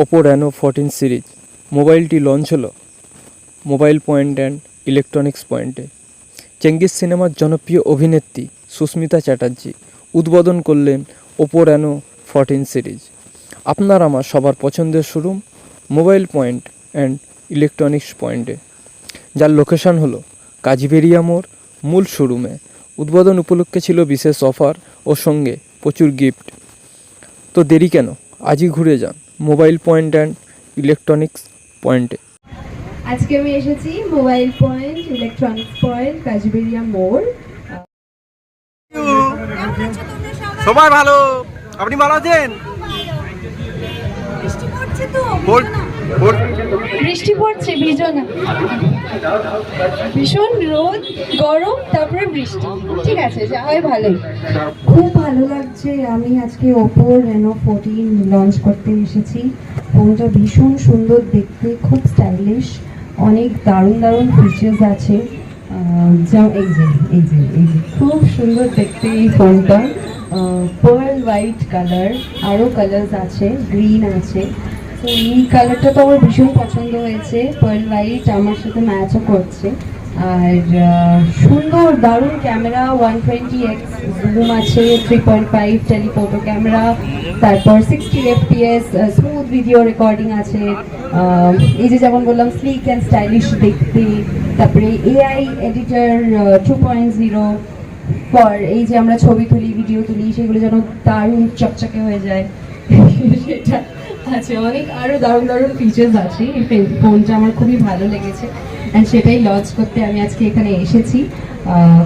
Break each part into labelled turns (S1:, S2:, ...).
S1: Oppo Reno fourteen series মোবাইলটি launch হলো mobile point and electronics পয়েন্টে চেঙ্গিস সিনেমার জনপ্রিয় অভিনেত্রী সুস্মিতা চ্যাটার্জি উদ্বোধন করলেন ওপো র্যানো ফোরটিন সিরিজ আপনার আমার সবার পছন্দের showroom mobile point and electronics পয়েন্টে যার লোকেশন হলো কাজবেরিয়া মোড় মূল শোরুমে। উদ্বোধন উপলক্ষে ছিল বিশেষ অফার ও সঙ্গে প্রচুর গিফট তো দেরি কেন? আজই ঘুরে যান। মোবাইল পয়েন্ট অ্যান্ড ইলেকট্রনিক্স পয়েন্টে।
S2: আজকে আমি এসেছি mobile point electronics point Kajberia মোড়।
S3: সবাই ভালো? আপনি ভালো আছেন?
S2: বৃষ্টি পড়ছে তো বৃষ্টি পড়ছে, ভিজো ভীষণ রোদ, গরম, তারপরে বৃষ্টি। ঠিক আছে, যা হয় ভালোই। খুব ভালো লাগছে। আমি আজকে ওপো রেনো ফোরটিন লঞ্চ করতে এসেছি। ফোনটা ভীষণ সুন্দর দেখতে, খুব স্টাইলিশ অনেক দারুণ দারুণ ফিচার্স আছে। যেমন এই যে এই যে এই যে, খুব সুন্দর দেখতে এই ফোনটা। পার্ল হোয়াইট কালার আরও কালার্স আছে গ্রিন আছে। তো এই কালারটা তো আমার ভীষণ পছন্দ হয়েছে। পার্ল হোয়াইট আমার সাথে ম্যাচও করছে। আর সুন্দর, দারুণ camera one twenty X zoom আছে three point five telephoto camera তারপর sixty FPS smooth video recording আছে। এই যে যেমন বললাম স্লিক অ্যান্ড স্টাইলিশ দেখতে। তারপরে AI editor two point zero পর এই যে আমরা ছবি তুলি ভিডিও তুলি, সেগুলো যেন দারুণ চকচকে হয়ে যায়। সেটা আছে অনেক আরও দারুণ দারুণ ফিচার্স আছে। এই ফোনটা আমার খুবই ভালো লেগেছে অ্যান্ড সেটাই লঞ্চ করতে আমি আজকে এখানে এসেছি।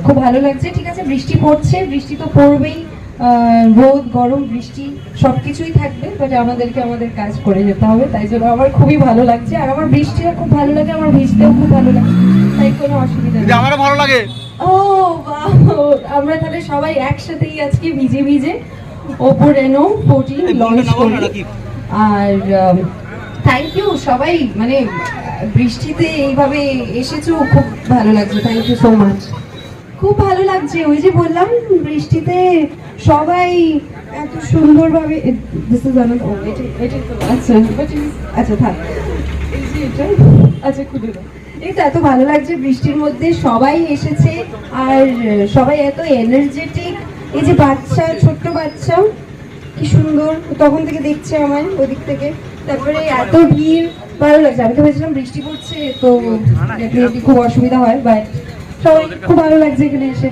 S2: খুব ভালো লাগছে ঠিক আছে বৃষ্টি পড়ছে বৃষ্টি তো পড়বেই। রোদ গরম বৃষ্টি সব কিছুই থাকবে বাট আমাদেরকে আমাদের কাজ করে যেতে হবে তাই জন্য আমার খুবই ভালো লাগছে। আর আমার বৃষ্টিও খুব ভালো লাগে আমার ভিজতেও খুব ভালো লাগে তাই কোনো অসুবিধা নেই।
S3: আমারও ভালো লাগে।
S2: ও বাহ! আমরা তাহলে সবাই একসাথেই আজকে ভিজে ভিজে ওপো রেনো ফোরটিন লঞ্চ করি। আর থ্যাংক ইউ সবাই মানে বৃষ্টিতে এইভাবে এসেছ, খুব ভালো লাগছে থ্যাংক ইউ সো মাচ খুব ভালো লাগছে, ওই যে বললাম, বৃষ্টিতে সবাই এত সুন্দরভাবে দিস ইজ তো আচ্ছা আচ্ছা থাক। আচ্ছা এই তো এত ভালো লাগছে, বৃষ্টির মধ্যে সবাই এসেছে, আর সবাই এত এনার্জেটিক এই যে বাচ্চা, ছোট্ট বাচ্চা কি সুন্দর। তখন থেকে দেখছে আমার ওদিক থেকে। তারপরে এত ভিড়, ভালো লাগছে। আমি তো ভেবেছিলাম বৃষ্টি পড়ছে, তো খুব অসুবিধা হয় বাট সবাই খুব ভালো লাগছে এখানে এসে।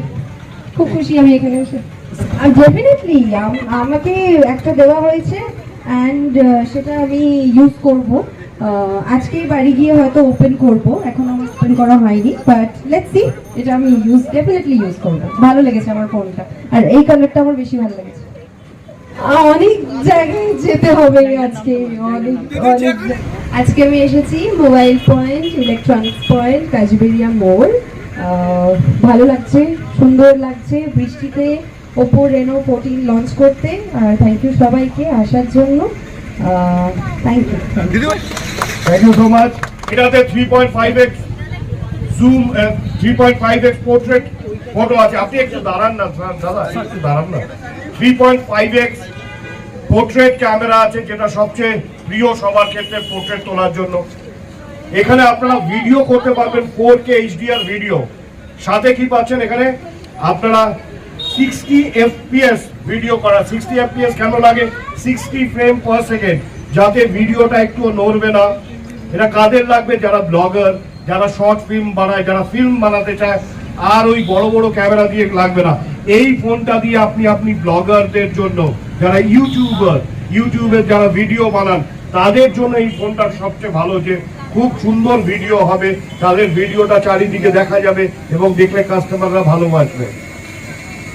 S2: খুব খুশি আমি এখানে এসে। আর ডেফিনেটলি আমাকে একটা দেওয়া হয়েছে অ্যান্ড সেটা আমি ইউজ করব। আজকেই বাড়ি গিয়ে হয়তো ওপেন করব, এখন আমার ওপেন করা হয়নি বাট লেটস সি এটা আমি ইউজ ডেফিনেটলি ইউজ করব। ভালো লেগেছে আমার ফোনটা আর এই কালারটা আমার বেশি ভালো লেগেছে। অনেক জায়গায় যেতে হবে আজকে অনেক অনেক আজকে আমি এসেছি mobile point electronics point Kajberia মোড় ভালো লাগছে সুন্দর লাগছে বৃষ্টিতে ওপো রেনো ফোরটিন লঞ্চ করতে। আর থ্যাংক ইউ সবাইকে আসার জন্য। Thank you
S4: thank you so much এটাতে three point five X zoom three point five X portrait photo আছে। আপনি একটু দাঁড়ান না দাঁড়ান, দাদা একটু দাঁড়ান না। Three point five X portrait camera আছে, যেটা সবচেয়ে প্রিয় সবার ক্ষেত্রে পোর্ট্রেট তোলার জন্য। এখানে আপনারা ভিডিও করতে পারবেন, ফোর কে এইচডিআর ভিডিও। সাথে কি পাচ্ছেন এখানে? আপনারা সিক্সটি এফপিএস ভিডিও করা সিক্সটি এফপিএস কেন লাগে? সিক্সটি ফ্রেম পার সেকেন্ড যাতে ভিডিওটা একটু নড়বে না। এটা কাদের লাগবে? যারা ব্লগার, যারা শর্ট ফিল্ম বানায়, যারা ফিল্ম বানাতে চায়, আর ওই বড় বড় ক্যামেরা দিয়ে লাগবে না। এই ফোনটা দিয়ে আপনি আপনি ব্লগারদের জন্য, যারা ইউটিউবার, ইউটিউবে যারা ভিডিও বানান, তাদের জন্য এই ফোনটা সবচেয়ে ভালো যে খুব সুন্দর ভিডিও হবে। তাদের ভিডিওটা চারিদিকে দেখা যাবে এবং দেখলে কাস্টমাররা ভালোবাসবে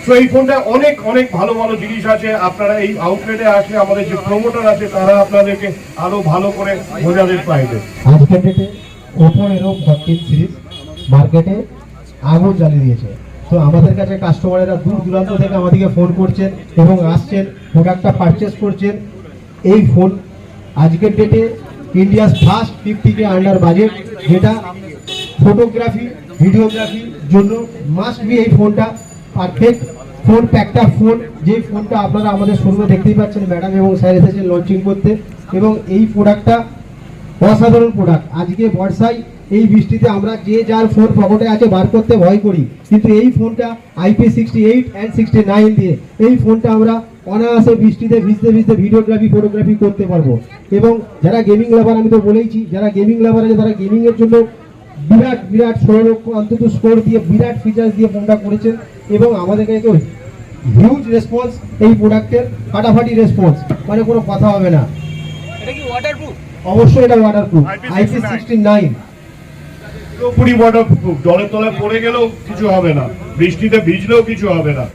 S4: তো এই ফোনটা অনেক অনেক ভালো ভালো জিনিস আছে। আপনারা এই আউটলেটে আসলে আমাদের যে প্রমোটার আছে, তারা আপনাদেরকে আরও ভালো করে বোঝাতে পারবে।
S5: আজকের ডেটে ওপো এরো ফোরটিন সিরিজ মার্কেটে আগুন জ্বালিয়ে দিয়েছে। তো আমাদের কাছে কাস্টমারেরা দূর দূরান্ত থেকে আমাদেরকে ফোন করছেন এবং আসছেন প্রোডাক্টটা পারচেস করছেন। এই ফোন আজকের ডেটে India's first fifty K under budget যেটা ফটোগ্রাফি ভিডিওগ্রাফির জন্য মাস্ট বি এই ফোনটা পারফেক্ট ফোন প্যাকটা ফোন যে ফোনটা আপনারা আমাদের শোরুমে দেখতেই পাচ্ছেন ম্যাডাম এবং স্যার এসেছেন লঞ্চিং করতে। এবং এই প্রোডাক্টটা অসাধারণ প্রোডাক্ট আজকে বর্ষায় এই বৃষ্টিতে আমরা যে যার ফোন পকেটে আছে বার করতে ভয় করি। কিন্তু এই ফোনটা IP sixty eight and sixty nine দিয়ে এই ফোনটা আমরা অনায়াসে বৃষ্টিতে ভিজতে ভিজতে ভিডিওগ্রাফি ফটোগ্রাফি করতে পারব। এবং যারা গেমিং লাভার আমি তো বলেইছি যারা গেমিং লাভার আছে তারা গেমিংয়ের জন্য বিরাট বিরাট ষোলো লক্ষ অন্তত স্কোর দিয়ে বিরাট ফিচার্স দিয়ে ফোনটা করেছেন। এবং আমাদের কাছে হিউজ রেসপন্স এই প্রোডাক্টের ফাটাফাটি রেসপন্স মানে কোনো কথা হবে না। অবশ্যই এটা ওয়াটারপ্রুফ আইপি সিক্সটি নাইন
S4: পুরোপুরি ওয়াটার জলের তলায় পড়ে গেলেও কিছু হবে না। বৃষ্টিতে ভিজলেও কিছু হবে না।